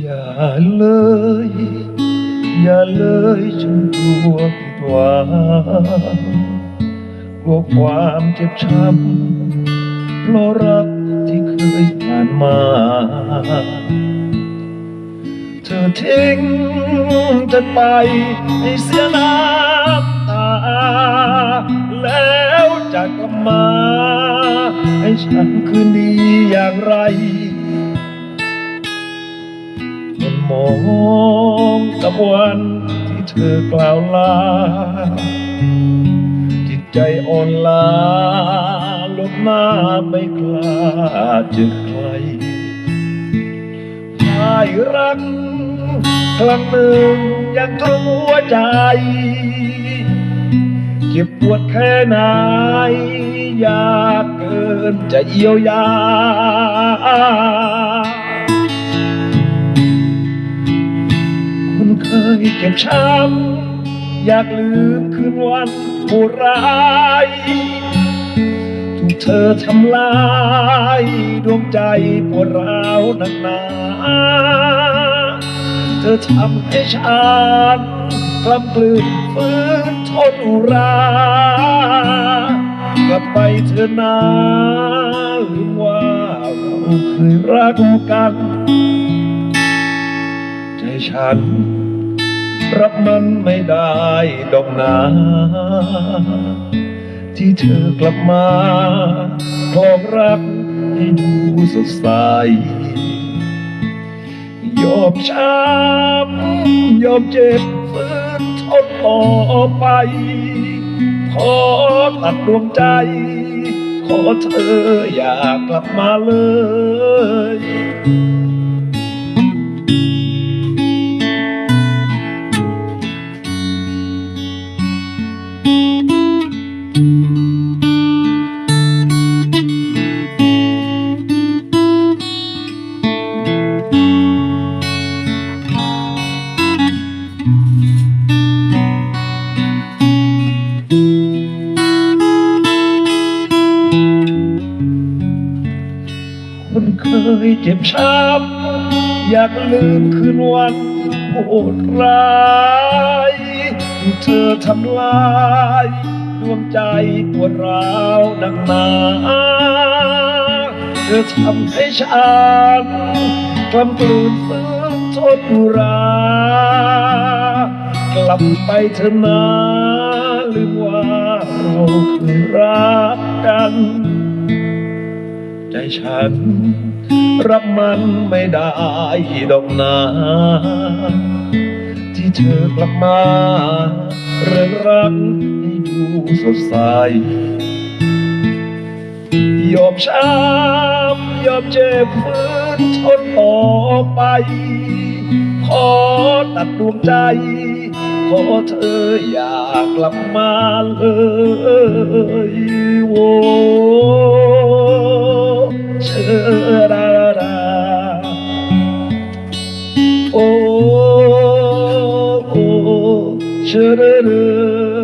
อย่าเลย อย่าเลยจนตัวผิดหวังกลัวความเจ็บช้ำเพราะรักที่เคยผ่านมา เธอทิ้งฉันไปให้เสียน้ำตา แล้วจะกลับมา ให้ฉันคืนดีอย่างไร มองกับวันที่เธอกล่าวลา จิตใจอ่อนล้าลบหน้าไม่กล้าจะใครพายรักครั้งหนึ่งยังตรงหัวใจ เจ็บปวดแค่ไหนอยากเกินจะเยียวยา จ็บช้ำอยากลืมคืนวันโหดร้ายถูกเธอทำลายดวงใจปวดร้าวหนักหนา เธอทำให้ฉันกลำกลืนฟื้นทนอุรากลับไปเธอนาลืมว่าเราเคยรักกัน ใจฉัน รับมันไม่ได้ดอกนาที่เธอกลับมาพร้อมรักให้ดูสดใสยอมช้ำยอมเจ็บฝืนทนต่อไป ขอตัดดวงใจ ขอเธออย่ากลับมาเลย เจ็บช้ำอยากลืมคืนวันโหดร้ายเธอทำลายดวงใจปวดร้าวดังนาเธอทำให้ฉันกลำกลืนฟื้นทนอุรากลับไปเถอะนะลืมว่าเราเคยรักกัน ใจฉัน รับมันไม่ได้ดอกนาที่เธอกลับมาเรื่องรักให้ดูสดใสยอมช้ำยอมเจ็บฝืนทนต่อไป ขอตัดดวงใจขอเธออยากลับมาเลยโว้ da da da